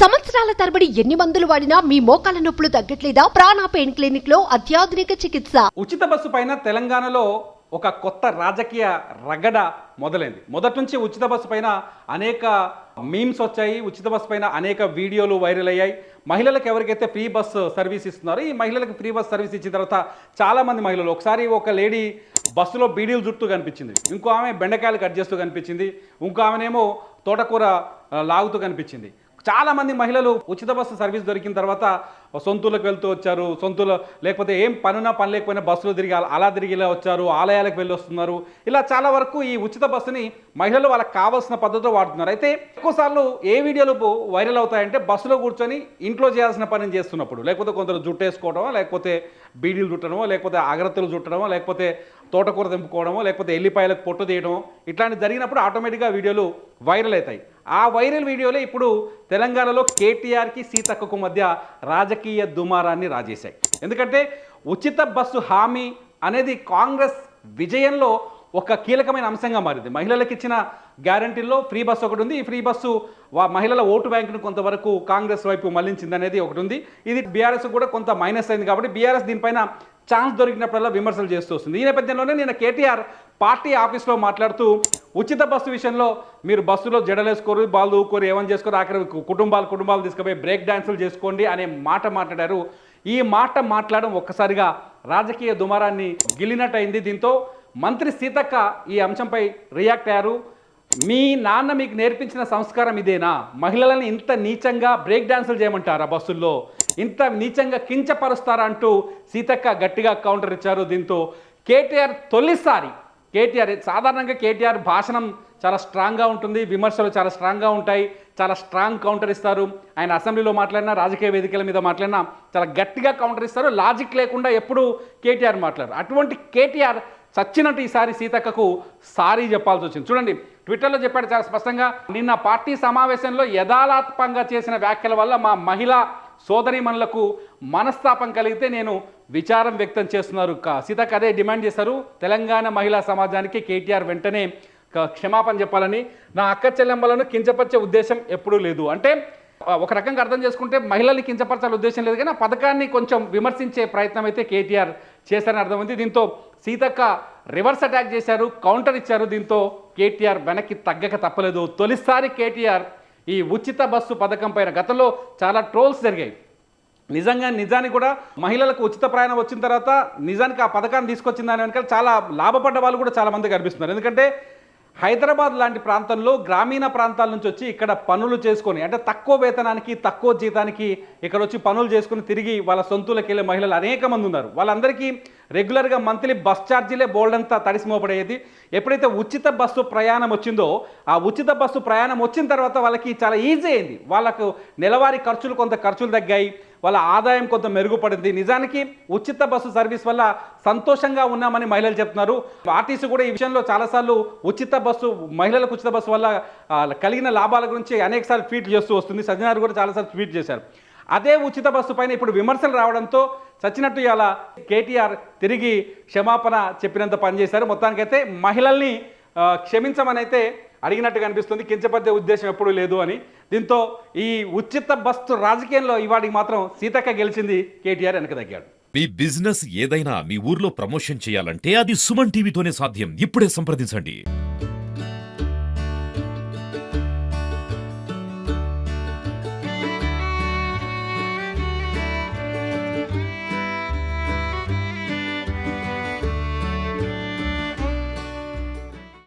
సంవత్సరాల తరబడి ఎన్ని మందులు వాడినా మీ మోకాల నొప్పులు తగ్గట్లేదా? ప్రాణ పెయిన్ క్లినిక్లో అత్యాధునిక చికిత్స. ఉచిత బస్సు పైన తెలంగాణలో ఒక కొత్త రాజకీయ రగడ మొదలైంది. మొదటి నుంచి ఉచిత బస్సు పైన అనేక మీమ్స్ వచ్చాయి. ఉచిత బస్సు పైన అనేక వీడియోలు వైరల్ అయ్యాయి. మహిళలకు ఎవరికైతే ఫ్రీ బస్ సర్వీస్ ఇస్తున్నారో ఈ మహిళలకు ఫ్రీ బస్ సర్వీస్ ఇచ్చిన తర్వాత చాలామంది మహిళలు ఒకసారి ఒక లేడీ బస్సులో బీడీలు చుట్టూ కనిపించింది. ఇంకో ఆమె బెండకాయలు కట్ చేస్తూ కనిపించింది. ఇంకో ఆమెనేమో తోటకూర లాగుతూ కనిపించింది. చాలామంది మహిళలు ఉచిత బస్సు సర్వీస్ దొరికిన తర్వాత సొంతూలకు వెళ్తూ వచ్చారు. సొంతూలు లేకపోతే ఏం పనున్నా పని లేకపోయినా బస్సులో తిరిగి అలా- అలా తిరిగి ఇలా వచ్చారు ఆలయాలకు వెళ్ళి వస్తున్నారు ఇలా చాలా వరకు ఈ ఉచిత బస్సుని మహిళలు వాళ్ళకి కావాల్సిన పద్ధతిలో వాడుతున్నారు. అయితే ఎక్కువసార్లు ఏ వీడియోలు వైరల్ అవుతాయంటే బస్సులో కూర్చొని ఇంట్లో చేయాల్సిన పని చేస్తున్నప్పుడు లేకపోతే కొందరు జుట్టేసుకోవడమో లేకపోతే బీడీలు చుట్టడమో లేకపోతే అగరత్తులు చుట్టడమో లేకపోతే తోటకూర తెంపుకోవడమో లేకపోతే ఎల్లిపాయలకు పొట్టు తీయడం ఇట్లాంటి జరిగినప్పుడు ఆటోమేటిక్గా వీడియోలు వైరల్ అవుతాయి. ఆ వైరల్ వీడియోలే ఇప్పుడు తెలంగాణలో కేటీఆర్కి సీతక్కకు మధ్య రాజకీయ దుమారాన్ని రాజేశాయి. ఎందుకంటే ఉచిత బస్సు హామీ అనేది కాంగ్రెస్ విజయంలో ఒక కీలకమైన అంశంగా మారింది. మహిళలకు ఇచ్చిన గ్యారంటీల్లో ఫ్రీ బస్సు ఒకటి ఉంది. ఈ ఫ్రీ బస్సు వా- మహిళల ఓటు బ్యాంకును కొంతవరకు కాంగ్రెస్ వైపు మళ్ళించింది అనేది ఒకటి ఉంది. ఇది బీఆర్ఎస్ కూడా కొంత మైనస్ అయింది కాబట్టి బీఆర్ఎస్ దీనిపైన ఛాన్స్ దొరికినప్పుడల్లా విమర్శలు చేస్తూ వస్తుంది. ఈ నేపథ్యంలోనే నేను కేటీఆర్ పార్టీ ఆఫీస్లో మాట్లాడుతూ ఉచిత బస్సు విషయంలో మీరు బస్సులో జడలేసుకోరు బాల్ దూకోరు ఏమని చేసుకోరు ఆఖరి కుటుంబాలు కుటుంబాలు తీసుకుపోయి బ్రేక్ డ్యాన్సులు చేసుకోండి అనే మాట మాట్లాడారు. ఈ మాట మాట్లాడడం ఒక్కసారిగా రాజకీయ దుమారాన్ని గిల్లినట్టయింది. దీంతో మంత్రి సీతక్క ఈ అంశంపై రియాక్ట్ అయ్యారు. మీ నాన్న మీకు నేర్పించిన సంస్కారం ఇదేనా? మహిళలను ఇంత నీచంగా బ్రేక్ డాన్సులు చేయమంటారా బస్సుల్లో? ఇంత నీచంగా కించపరుస్తారా అంటూ సీతక్క గట్టిగా కౌంటర్ ఇచ్చారు. దీంతో కేటీఆర్ తొలిసారి కేటీఆర్ సాధారణంగా కేటీఆర్ భాషణం చాలా స్ట్రాంగ్గా ఉంటుంది. విమర్శలు చాలా స్ట్రాంగ్గా ఉంటాయి. చాలా స్ట్రాంగ్ కౌంటర్ ఇస్తారు. ఆయన అసెంబ్లీలో మాట్లాడినా రాజకీయ వేదికల మీద మాట్లాడినా చాలా గట్టిగా కౌంటర్ ఇస్తారు. లాజిక్ లేకుండా ఎప్పుడు కేటీఆర్ మాట్లాడారు. అటువంటి కేటీఆర్ చచ్చినట్టు ఈసారి సీతక్కకు సారీ చెప్పాల్సి వచ్చింది. చూడండి ట్విట్టర్లో చెప్పాడు చాలా స్పష్టంగా నిన్న పార్టీ సమావేశంలో యథాలాత్మకంగా చేసిన వ్యాఖ్యల వల్ల మా మహిళా సోదరిమణులకు మనస్తాపం కలిగితే నేను విచారం వ్యక్తం చేస్తున్నారు సీతక్క అదే డిమాండ్ చేశారు. తెలంగాణ మహిళా సమాజానికి కేటీఆర్ వెంటనే క్షమాపణ చెప్పాలని నా అక్క చెల్లెమ్మలను కించపరిచే ఉద్దేశం ఎప్పుడూ లేదు. అంటే ఒక రకంగా అర్థం చేసుకుంటే మహిళల్ని కించపరచాల ఉద్దేశం లేదు. కానీ ఆ పథకాన్ని కొంచెం విమర్శించే ప్రయత్నం అయితే కేటీఆర్ చేశారని అర్థమైంది దీంతో సీతక్క రివర్స్ అటాక్ చేశారు కౌంటర్ ఇచ్చారు. దీంతో కేటీఆర్ వెనక్కి తగ్గక తప్పలేదు. తొలిసారి కేటీఆర్ ఈ ఉచిత బస్సు పథకం పైన గతంలో చాలా ట్రోల్స్ జరిగాయి. నిజంగా నిజానికి కూడా మహిళలకు ఉచిత ప్రయాణం వచ్చిన తర్వాత నిజానికి ఆ పథకాన్ని తీసుకొచ్చిన దాని వెనకాల చాలా లాభపడ్డ వాళ్ళు కూడా చాలామంది కనిపిస్తున్నారు. ఎందుకంటే హైదరాబాద్ లాంటి ప్రాంతంలో గ్రామీణ ప్రాంతాల నుంచి వచ్చి ఇక్కడ పనులు చేసుకొని అంటే తక్కువ వేతనానికి తక్కువ జీతానికి ఇక్కడ వచ్చి పనులు చేసుకుని తిరిగి వాళ్ళ సొంతులకు వెళ్ళే మహిళలు అనేక మంది ఉన్నారు. వాళ్ళందరికీ రెగ్యులర్గా మంత్లీ బస్ ఛార్జీలే బోల్డంతా తడిసిమోపడేది ఎప్పుడైతే ఉచిత బస్సు ప్రయాణం వచ్చిందో ఆ ఉచిత బస్సు ప్రయాణం వచ్చిన తర్వాత వాళ్ళకి చాలా ఈజీ అయింది. వాళ్ళకు నెలవారీ ఖర్చులు కొంత ఖర్చులు తగ్గాయి. వాళ్ళ ఆదాయం కొంత మెరుగుపడింది. నిజానికి ఉచిత బస్సు సర్వీస్ వల్ల సంతోషంగా ఉన్నామని మహిళలు చెప్తున్నారు. ఆర్టీసీ కూడా ఈ విషయంలో చాలాసార్లు ఉచిత బస్సు మహిళలకు ఉచిత బస్సు వల్ల కలిగిన లాభాల గురించి అనేకసార్లు ట్వీట్ చేస్తూ వస్తుంది. సజ్జనారు కూడా చాలాసార్లు ట్వీట్ చేశారు. అదే ఉచిత బస్సు పైన ఇప్పుడు విమర్శలు రావడంతో చచ్చినట్టు ఇలా కేటీఆర్ తిరిగి క్షమాపణ చెప్పినంత పనిచేశారు. మొత్తానికైతే మహిళల్ని క్షమించమనైతే క్షమించమని అయితే అడిగినట్టు కనిపిస్తుంది కించపరిచే ఉద్దేశం ఎప్పుడూ లేదు అని. దీంతో ఈ ఉచిత బస్సు రాజకీయంలో ఇవాడికి మాత్రం సీతక్క గెలిచింది కేటీఆర్ వెనక తగ్గాడు మీ బిజినెస్ ఏదైనా మీ ఊర్లో ప్రమోషన్ చేయాలంటే అది సుమన్ టీవీతోనే సాధ్యం. ఇప్పుడే సంప్రదించండి.